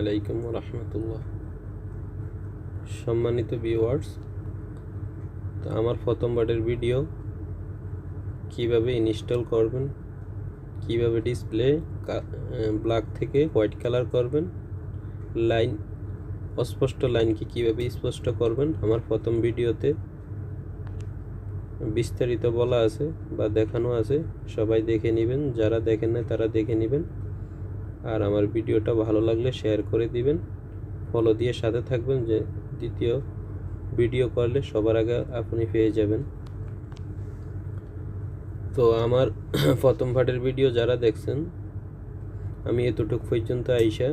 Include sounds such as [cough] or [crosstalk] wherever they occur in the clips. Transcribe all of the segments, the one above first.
আলাইকুম রহমতুল্লাহ সম্মানিত ভিউয়ার্স তো আমার প্রথম বারের ভিডিও কীভাবে ইনস্টল করবেন, কীভাবে ডিসপ্লে ব্ল্যাক থেকে হোয়াইট কালার করবেন লাইন অস্পষ্ট লাইনকে কীভাবে স্পষ্ট করবেন, আমার প্রথম ভিডিওতে বিস্তারিত বলা আছে বা দেখানো আছে, সবাই দেখে নেবেন, যারা দেখেন না তারা দেখে নেবেন। আর আমার ভিডিওটা ভালো লাগলে শেয়ার করে দিবেন। ফলো দিয়ে সাথে থাকবেন যে দ্বিতীয় ভিডিও করলে সবার আগে আপনি পেয়ে যাবেন। তো আমার [clears throat] প্রথম ভাটের ভিডিও যারা দেখছেন, আমি এতটুক পর্যন্ত আইসা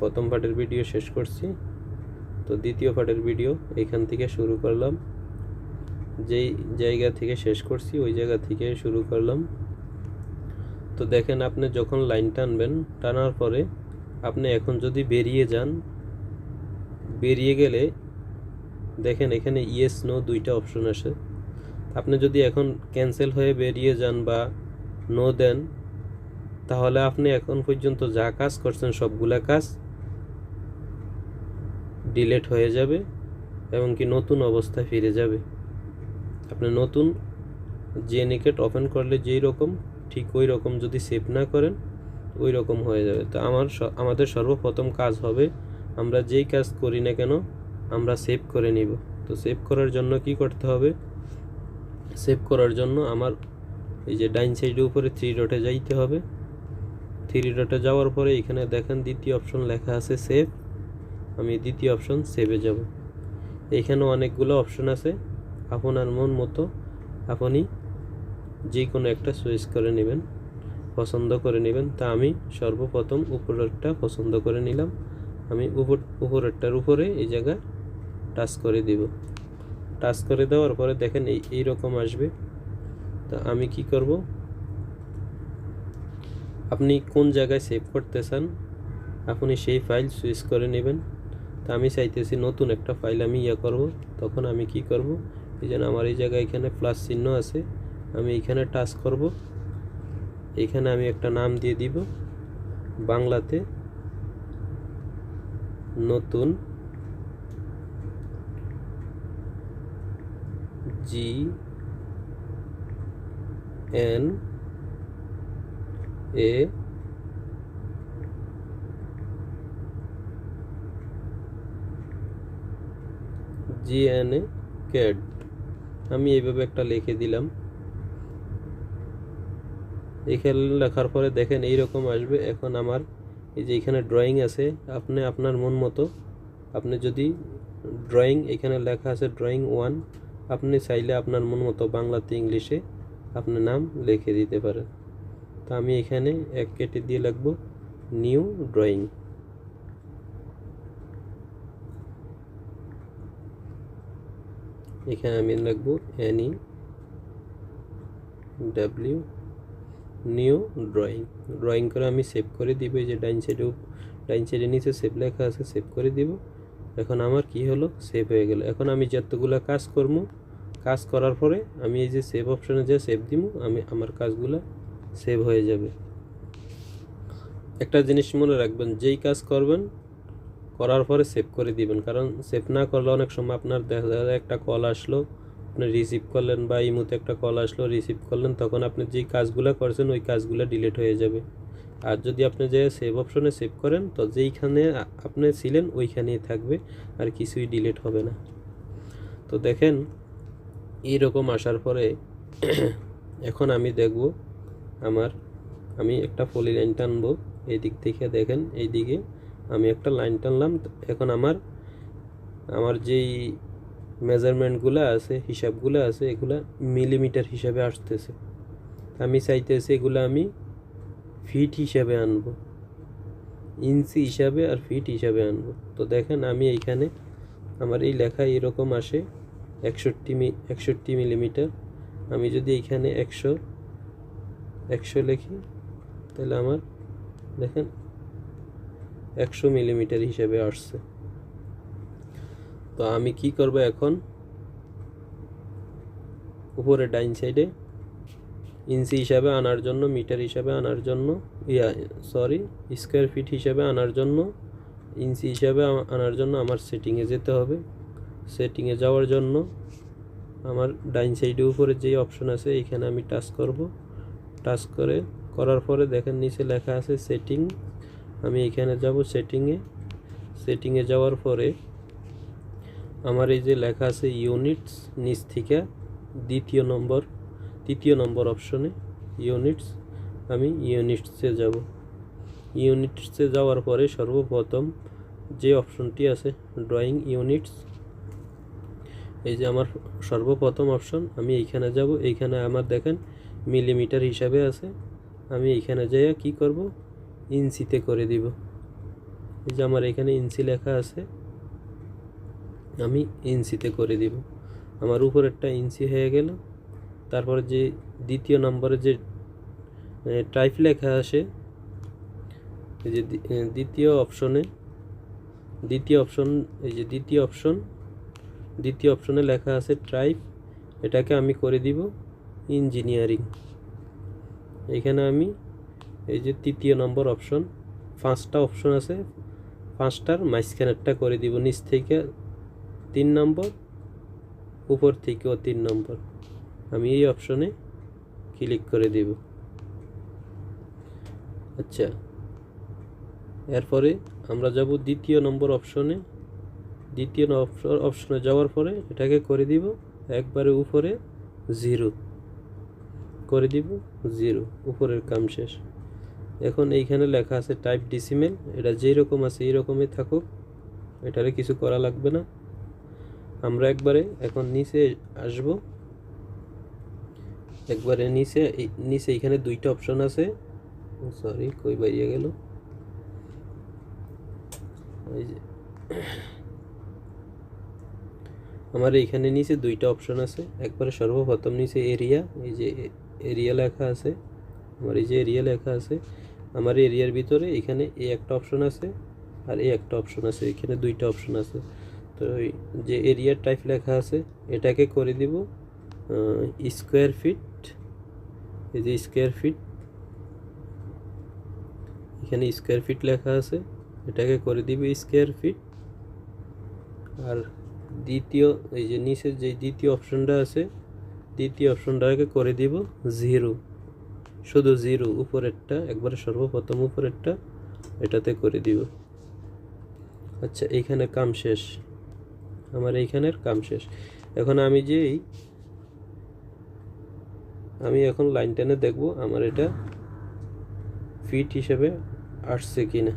প্রথম পার্টের ভিডিও শেষ করছি। তো দ্বিতীয় পার্টের ভিডিও এখান থেকে শুরু করলাম। যেই জায়গা থেকে শেষ করছি, ওই জায়গা থেকে শুরু করলাম। তো দেখেন আপনি যখন লাইন টানবেন, টানার পরে আপনি এখন যদি বেরিয়ে যান, বেরিয়ে গেলে দেখেন এখানে ইয়েস নো দুইটা অপশন আসে। আপনি যদি এখন ক্যান্সেল হয়ে বেরিয়ে যান বা নো দেন, তাহলে আপনি এখন পর্যন্ত যা কাজ করছেন, সবগুলা কাজ ডিলেট হয়ে যাবে এবং কি নতুন অবস্থায় ফিরে যাবে। আপনি নতুন জিএনিকেট ওপেন করলে যেই রকম ঠিক ওই রকম যদি সেভ না করেন, ওই রকম হয়ে যাবে। তো আমার আমাদের সর্বপ্রথম কাজ হবে, আমরা যেই কাজ করি না কেন, আমরা সেভ করে নিব। তো সেভ করার জন্য কি করতে হবে? সেভ করার জন্য আমার এই যে ডাইন সাইডের উপরে থ্রি ডটে যাইতে হবে। থ্রি ডটে যাওয়ার পরে এখানে দেখেন দ্বিতীয় অপশন লেখা আছে সেভ আমি দ্বিতীয় অপশন সেভে যাব। এখানে অনেকগুলো অপশন আছে। আপনার মন মতো আপনি যে কোনো একটা চয়েস করে নেবেন, পছন্দ করে নেবেন। তা আমি সর্বপ্রথম উপরেরটা পছন্দ করে নিলাম। আমি উপর, উপরেরটার উপরে এই জায়গা টাচ করে দিব। টাচ করে দেওয়ার পরে দেখেন এই এইরকম আসবে। তা আমি কি করব? আপনি কোন জায়গায় সেভ করতে চান, আপনি সেই ফাইল সুইচ করে নেবেন। তা আমি চাইতেছি নতুন একটা ফাইল আমি ইয়ে করব। তখন আমি কি করব? এই জন্য আমার এই জায়গায় এখানে প্লাস চিহ্ন আছে। আমি এখানে টাচ করব। এখানে আমি একটা নাম দিয়ে দিব। বাংলাতে নতুন G N A G N A CAD আমি এইভাবে একটা লিখে দিলাম। এখানে লেখার পরে দেখেন এইরকম আসবে। এখন আমার এই যে এখানে ড্রয়িং আছে, আপনি আপনার মন মতো, আপনি যদি ড্রয়িং এখানে লেখা আছে ড্রয়িং ওয়ান আপনি চাইলে আপনার মন মতো বাংলাতে ইংলিশে আপনার নাম লিখে দিতে পারেন। তো আমি এখানে এক কেটে দিয়ে লিখব নিউ ড্রয়িং এখানে আমি লিখব any W new drawing drawing করে আমি সেভ করে দিব, এই যে ডাইন সাইডে ডাইন সাইডে নিচে সেভ লেখা আছে সেভ করে দিব। এখন আমার কি হলো? সেভ হয়ে গেল। এখন আমি যতগুলো কাজ করব, কাজ করার পরে আমি এই যে সেভ অপশনে যে সেভ দিব, আমি আমার কাজগুলো সেভ হয়ে যাবে। একটা জিনিস মনে রাখবেন, যেই কাজ করবেন, করার পরে সেভ করে দিবেন। কারণ সেভ না করলে অনেক সময় আপনার দেখা যায় একটা কল আসলো আপনি রিসিভ করলেন বা ইমুতে একটা কল আসলো রিসিভ করলেন, তখন আপনি যেই কাজগুলো করছেন, ওই কাজগুলো ডিলিট হয়ে যাবে। আর যদি আপনি যে সেভ অপশনে সেভ করেন, তো যেইখানে আপনি ছিলেন, ওইখানেই থাকবে, আর কিছুই ডিলিট হবে না। তো দেখেন, এইরকম আসার পরে [clears throat] এখন আমি দেখব, আমার, আমি একটা পলি লাইন টানবো এই দিক থেকে দেখেন এই দিকে আমি একটা লাইন টানলাম এখন আমার আমার যেই মেজারমেন্টগুলো আছে, হিসাবগুলো আছে, এগুলা মিলিমিটার হিসাবে আসতেছে। আমি চাইতেছি এগুলো আমি ফিট হিসাবে আনব। ইঞ্চি হিসাবে আর ফিট হিসাবে আনব। তো দেখেন আমি এইখানে আমার এই লেখা এরকম আসে একষট্টি মি, একষট্টি মিলিমিটার আমি যদি এইখানে একশো একশো লিখি, তাহলে আমার দেখেন একশো মিলিমিটার হিসাবে আসছে। তো আমি কি করব এখন? উপরে ডাইন সাইডে ইঞ্চি হিসাবে আনার জন্য, মিটার হিসাবে আনার জন্য, ইয়া, সরি, স্কোয়ার ফিট হিসাবে আনার জন্য, ইঞ্চি হিসাবে আনার জন্য আমার সেটিংয়ে যেতে হবে। সেটিংয়ে যাওয়ার জন্য আমার ডাইন সাইডের উপরে যেই অপশন আছে, এখানে আমি টাচ করব। টাচ করে, করার পরে দেখেন নিচে লেখা আছে সেটিং। আমি এখানে যাব সেটিংয়ে। সেটিংয়ে যাওয়ার পরে আমার এই যে লেখা আছে ইউনিটস নিচ থেকে দ্বিতীয় নম্বর, তৃতীয় নম্বর অপশনে ইউনিটস আমি ইউনিটসে যাব। ইউনিটসে যাওয়ার পরে সর্বপ্রথম যে অপশনটি আছে ড্রয়িং ইউনিটস এই যে আমার সর্বপ্রথম অপশন আমি এইখানে যাব, এইখানে আমার দেখেন মিলিমিটার হিসাবে আছে, আমি এইখানে যাইয়া কি করব? ইঞ্চিতে করে দিব। এই যে আমার এখানে ইঞ্চি লেখা আছে আমি ইঞ্চিতে করে দিব। আমার উপরেরটা ইঞ্চি হয়ে গেল। তারপরে যে দ্বিতীয় নম্বরে যে টাইপ লেখা আসে, এই যে দ্বিতীয় অপশনে দ্বিতীয় অপশন এই যে দ্বিতীয় অপশন দ্বিতীয় অপশনে লেখা আছে ট্রাইপ এটাকে আমি করে দিব ইঞ্জিনিয়ারিং এখানে আমি, এই যে তৃতীয় নম্বর অপশন পাঁচটা অপশন আছে, পাঁচটার মাঝখানেরটা করে দিব, নিচ থেকে তিন নম্বর, উপর থেকেও তিন নম্বর। আমি এই অপশনে ক্লিক করে দিব। আচ্ছা এরপরে আমরা যাব দ্বিতীয় নম্বর অপশনে। দ্বিতীয় অপশন যাওয়ার পরে এটাকে করে দিব একবারে উপরে জিরো। করে দিব জিরো, উপরের কাম শেষ। এখন এইখানে লেখা আছে টাইপ ডিসিমেল এটা যেই রকম আছে এই রকমই থাকুক। এটারে কিছু করা লাগবে না। আমরা একবারে এখন নিচে আসব। একবারে নিচে নিচে এখানে দুইটা অপশন আছে। সরি কই বাইরে গেল? এই যে, আমার এইখানে নিচে দুইটা অপশন আছে। একবারে সর্বপ্রথম নিচে এরিয়া এই যে এরিয়া লেখা আছে। আমার এই যে এরিয়া লেখা আছে, আমার এরিয়ার ভিতরে এখানে এই একটা অপশন আছে আর এই একটা অপশন আছে। এখানে দুইটা অপশন আছে। তো যে এরিয়ার টাইপ লেখা আছে, এটাকে করে দিব স্কোয়ার ফিট এই যে স্কোয়ার ফিট এখানে স্কোয়ার ফিট লেখা আছে, এটাকে করে দিব স্কোয়ার ফিট আর দ্বিতীয়, এই যে নিচের যে দ্বিতীয় অপশনটা আছে, দ্বিতীয় অপশনটাকে করে দিব জিরো শুধু জিরো উপরেরটা, একবারে সর্বপ্রথম উপরেরটা, এটাতে করে দিব। আচ্ছা এইখানে কাম শেষ। আমার এইখানের কাম শেষ। এখন আমি যেই, আমি এখন লাইন টেনে দেখব আমার এটা ফিট হিসেবে আসছে কি না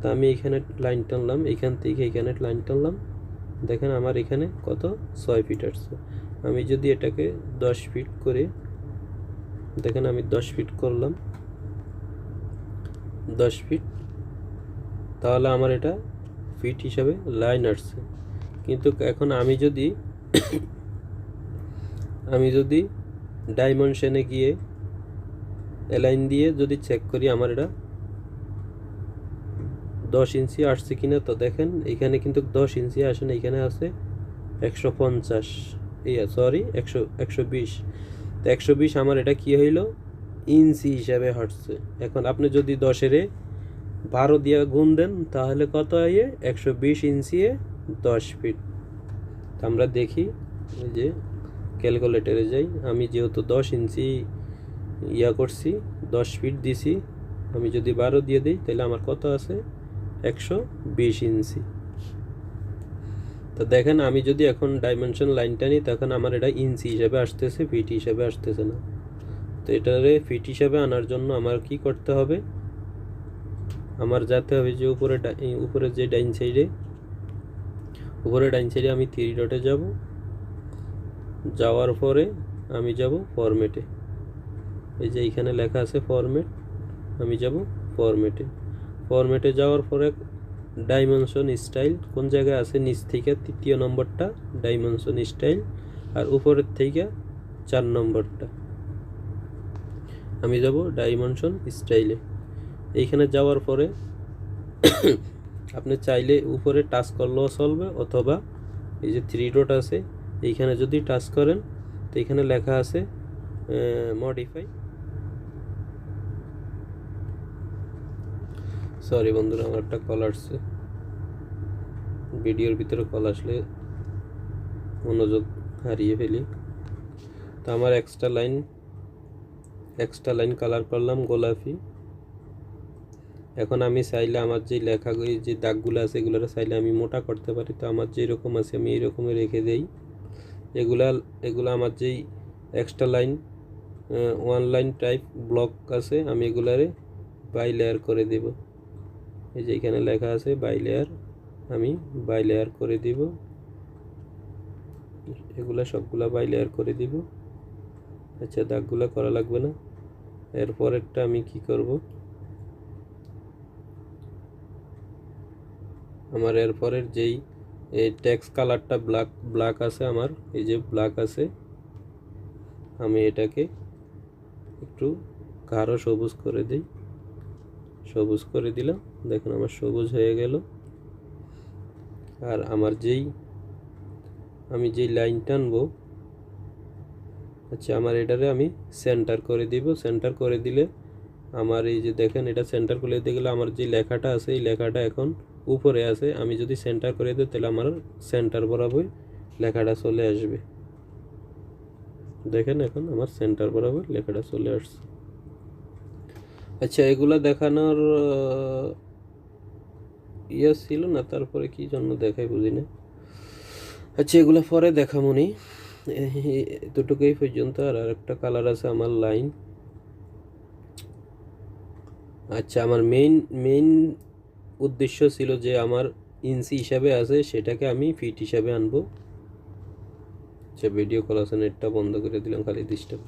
তা আমি এখানে লাইন টানলাম, এখান থেকে এখানে লাইন টানলাম। দেখেন আমার এখানে কত? ছয় ফিট আসছে। আমি যদি এটাকে দশ ফিট করে, দেখেন আমি দশ ফিট করলাম। দশ ফিট, তাহলে আমার এটা ফিট হিসাবে লাইন আসছে। কিন্তু এখন আমি যদি আমি যদি ডাইমেনশনে গিয়ে এলাইন দিয়ে যদি চেক করি আমার এটা দশ ইঞ্চি আসছে কিনা, তো দেখেন এখানে কিন্তু দশ ইঞ্চি আসে না, এখানে আছে একশো পঞ্চাশ। ইয়া সরি একশো একশো বিশ। তো একশো বিশ আমার এটা কি হইল? ইঞ্চি হিসাবে হাঁটছে। এখন আপনি যদি দশেরে বারো দিয়ে গুণ দেন, তাহলে কত আইয়ে? একশো বিশ ইঞ্চি দশ ফিট তো আমরা দেখি যে ক্যালকুলেটরে যাই। আমি যেহেতু দশ ইঞ্চি ইয়া করছি, দশ ফিট দিছি। আমি যদি বারো দিয়ে দিই, তাহলে আমার কত আছে? একশো বিশ ইঞ্চি তো দেখেন, আমি যদি এখন ডাইমেনশন লাইনটা নিই, তখন আমার এটা ইঞ্চি হিসাবে আসতেছে ফিট হিসাবে আসতেছে না। তো এটারে ফিট হিসাবে আনার জন্য আমার কি করতে হবে? আমার যাতে হবে যে উপরে উপরে যে ডাইন সাইডে উপরে ডাইন সাইডে আমি থ্রি ডটে যাব। যাওয়ার পরে আমি যাব ফরম্যাটে এই যে এখানে লেখা আছে ফরম্যাট আমি যাব ফরম্যাটে ফরম্যাটে যাওয়ার পরে ডাইমেনশন স্টাইল কোন জায়গায় আছে নিচ থেকে তৃতীয় নম্বরটা ডাইমেনশন স্টাইল আর উপরের থেকে চার নম্বরটা। আমি যাব ডাইমেনশন স্টাইলে এইখানে যাওয়ার পরে আপনি চাইলে উপরে টাচ করলেও চলবে অথবা এই যে থ্রি ডট আছে, এইখানে যদি টাচ করেন, তো এখানে লেখা আছে মডিফাই সরি বন্ধুরা, আমার একটা কল আসছে। ভিডিওর ভিতরে কল আসলে মনোযোগ হারিয়ে ফেলি। তো আমার extra line extra line colour করলাম গোলাপি। এখন আমি চাইলে আমার যে লেখা যে দাগগুলো আছে এগুলো চাইলে আমি মোটা করতে পারি। তো আমার যেরকম আছে আমি এইরকমই রেখে দেই। এগুলা, এগুলো আমার যেই extra line one line type block আছে, আমি এগুলারে বাই লেয়ার করে দেব। এই যে এখানে লেখা আছে বাই লেয়ার আমি বাই লেয়ার করে দিব। এগুলা সবগুলা বাই লেয়ার করে দিব। আচ্ছা দাগগুলা করা লাগবে না। এরপরেরটা আমি কি করব? আমার এরপরের যেই, এই টেক্স কালারটা ব্ল্যাক ব্ল্যাক আছে আমার, এই যে ব্ল্যাক আছে, আমি এটাকে একটু গাঢ় সবুজ করে দিই। সবুজ করে দিলাম, দেখুন আমার সবুজ হয়ে গেল। আর আমার যেই, আমি যেই লাইন টানবো আচ্ছা আমার এটারে আমি সেন্টার করে দিব। সেন্টার করে দিলে আমার এই যে দেখেন, এটা সেন্টার করে দিতে গেলে আমার যে লেখাটা আছে, এই লেখাটা এখন উপরে আছে, আমি যদি সেন্টার করে দিই, তাহলে আমার সেন্টার বরাবর লেখাটা চলে আসবে। দেখেন এখন আমার সেন্টার বরাবর লেখাটা চলে আসছে। আচ্ছা এগুলা দেখানোর ইয়ে ছিল না? তারপরে কি জন্য দেখাই বুঝি না। আচ্ছা এগুলো পরে দেখামনি এতটুকুই পর্যন্ত, আর আরেকটা কালার আছে আমার লাইন আচ্ছা আমার মেইন মেইন উদ্দেশ্য ছিল যে আমার ইঞ্চি হিসাবে আছে, সেটাকে আমি ফিট হিসাবে আনব। আচ্ছা ভিডিও কল আছে নেটটা বন্ধ করে দিলাম, খালি ডিস্টার্ব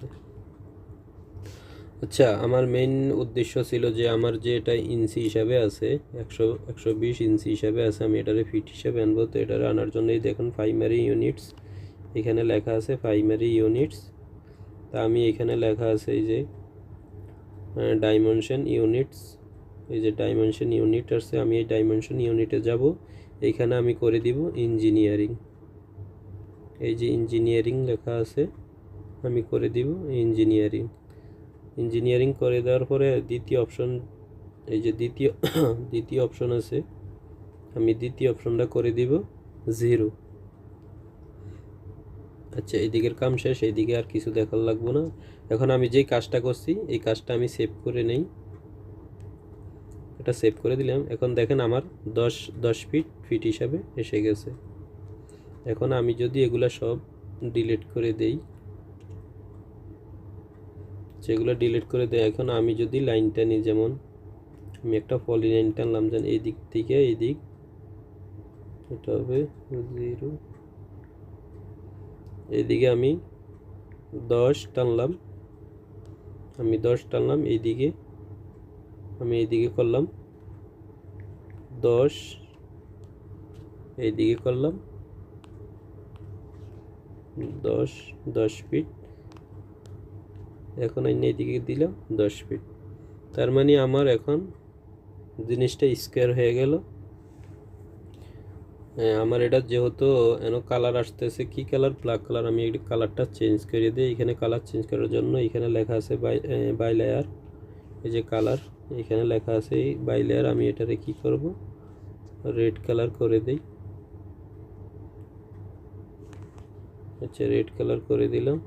আচ্ছা আমার মেইন উদ্দেশ্য ছিল যে আমার যে এটা ইঞ্চি হিসাবে আছে, একশো একশো বিশ ইঞ্চি হিসাবে আছে, আমি এটারে ফিট হিসাবে আনব। তো এটারে আনার জন্যই দেখুন প্রাইমারি ইউনিটস এখানে লেখা আছে প্রাইমারি ইউনিটস তা আমি এখানে লেখা আছে এই যে ডাইমেনশন ইউনিটস এই যে ডাইমেনশন ইউনিট আছে, আমি এই ডাইমেনশন ইউনিটে যাব। এইখানে আমি করে দিব ইঞ্জিনিয়ারিং এই যে ইঞ্জিনিয়ারিং লেখা আছে, আমি করে দিব ইঞ্জিনিয়ারিং ইঞ্জিনিয়ারিং করে দেওয়ার পরে দ্বিতীয় অপশন এই যে দ্বিতীয় [coughs] দ্বিতীয় অপশন আছে, আমি দ্বিতীয় অপশনটা করে দিব জিরো আচ্ছা এদিকের কাম শেষ এইদিকে আর কিছু দেখার লাগবো না। এখন আমি যেই কাজটা করছি, এই কাজটা আমি সেভ করে নেই। এটা সেভ করে দিলাম। এখন দেখেন আমার দশ দশ ফিট ফিট হিসাবে এসে গেছে। এখন আমি যদি এগুলা সব ডিলিট করে দেই সেগুলো ডিলিট করে দেয়, এখন আমি যদি লাইনটা নিই, যেমন আমি একটা পলি লাইন টানলাম যেন এই দিক থেকে এই দিক এটা হবে জিরো এইদিকে আমি দশ টানলাম আমি দশ টানলাম এইদিকে আমি এইদিকে করলাম। দশ। এইদিকে করলাম। দশ দশ ফিট এখন আমি এইদিকে দিলাম দশ ফিট তার মানে আমার এখন জিনিসটা স্কোয়ার হয়ে গেল। হ্যাঁ, আমার এটা যেহেতু এন কালার আসতেছে কি কালার ব্ল্যাক কালার আমি এই কালারটা চেঞ্জ করে দিই। এখানে কালার চেঞ্জ করার জন্য এখানে লেখা আছে বাই বাই লেয়ার এই যে কালার এখানে লেখা আছে এই বাই লেয়ার আমি এটারে কি করব? রেড কালার করে দিই। আচ্ছা রেড কালার করে দিলাম।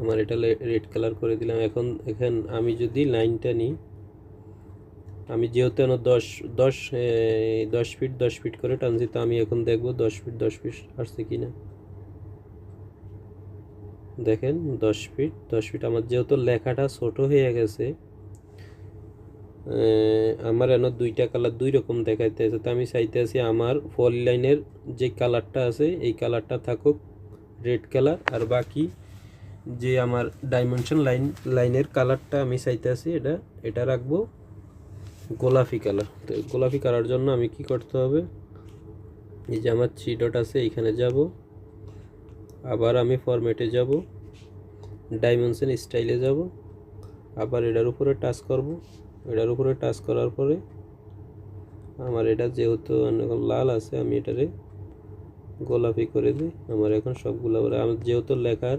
আমার এটা রেড কালার করে দিলাম। এখন এখন আমি যদি লাইনটা নিই, আমি যেহেতু এখন দশ দশ দশ ফিট দশ ফিট করে টানছি, তো আমি এখন দেখব দশ ফিট দশ ফিট আসছে কি না দেখেন, দশ ফিট দশ ফিট। আমার যেহেতু লেখাটা ছোট হয়ে গেছে আমার এন দুইটা কালার দুই রকম দেখাইতেছে তো আমি চাইতেছি আমার ফল লাইনের যে কালারটা আছে, এই কালারটা থাকুক রেড কালার আর বাকি যে আমার ডাইমেনশন লাইন লাইনের কালারটা আমি চাইতেছি এটা এটা রাখব গোলাপি কালার তো গোলাপি কালার জন্য আমি কি করতে হবে, এই যে আমার থ্রি ডট আছে, এইখানে যাব। আবার আমি ফরম্যাটে যাব ডাইমেনশন স্টাইলে যাব, আবার এটার উপরে টাচ করব। এটার উপরে টাচ করার পরে আমার এটা যেহেতু অনেক লাল আছে, আমি এটারে গোলাপি করে দিই। আমার এখন সবগুলো আমার যেহেতু লেখার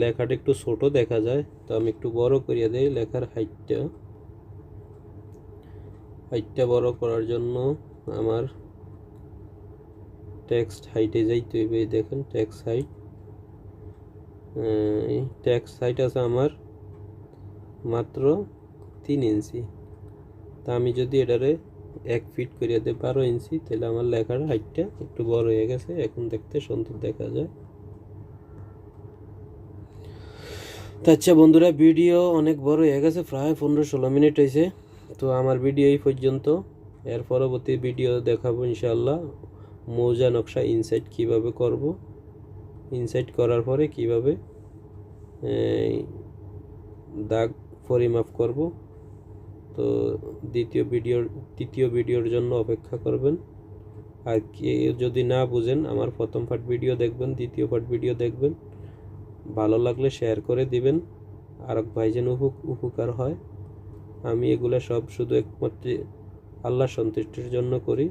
লেখাটা একটু ছোট দেখা যায়, তো আমি একটু বড় করিয়ে দিই লেখার হাইটটা হাইটটা বড় করার জন্য আমার টেক্সট হাইটে যাইতে হইবে দেখেন টেক্সট হাইট টেক্সট হাইট আছে আমার মাত্র তিন ইঞ্চি। তা আমি যদি এটারে এক ফিট করিয়ে দিই বারো ইঞ্চি, তাহলে আমার লেখার হাইটটা একটু বড় হয়ে গেছে, এখন দেখতে সুন্দর দেখা যায়। আচ্ছা বন্ধুরা, ভিডিও অনেক বড় হয়ে গেছে, প্রায় পনেরো ষোলো মিনিট হয়েছে তো আমার ভিডিও এই পর্যন্ত, এর পরবর্তী ভিডিও দেখাবো ইনশাল্লাহ মৌজা নকশা ইনসাইট কীভাবে করব? ইনসাইট করার পরে কীভাবে দাগ পরিমাপ করব? তো দ্বিতীয় ভিডিওর তৃতীয় ভিডিওর জন্য অপেক্ষা করবেন। আর কেউ যদি না বুঝেন, আমার প্রথম পার্ট ভিডিও দেখবেন, দ্বিতীয় পার্ট ভিডিও দেখবেন। ভালো লাগলে শেয়ার করে দিবেন। আর ভাই যেন উপ- উপকার হয়। আমি এগুলো সব শুধু একমাত্র আল্লাহ সন্তুষ্টির জন্য করি।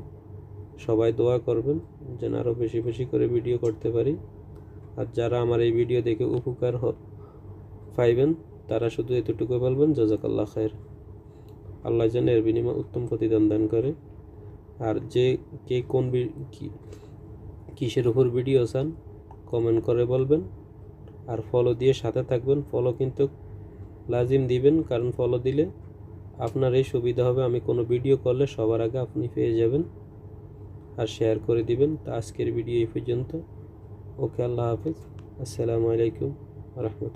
সবাই দোয়া করবেন যেন আরও বেশি বেশি করে ভিডিও করতে পারি। আর যারা আমার এই ভিডিও দেখে উপকার পাইবেন, তারা শুধু এতটুকু বলবেন, জাজাকাল্লাহ খায়ের। আল্লাহ যেন এর বিনিময়ে উত্তম প্রতিদান দান করে। আর যে কে কোন কিসের উপর ভিডিও চান কমেন্ট করে বলবেন। আর ফলো দিয়ে সাথে থাকবেন। ফলো কিন্তু লাজিম দিবেন, কারণ ফলো দিলে আপনার এই সুবিধা হবে। আমি কোনো ভিডিও করলে সবার আগে আপনি পেয়ে যাবেন। আর শেয়ার করে দিবেন। তো আজকের ভিডিও এই পর্যন্ত। ওকে, আল্লাহ হাফেজ। আসসালামু আলাইকুম রহমতুল্লাহ।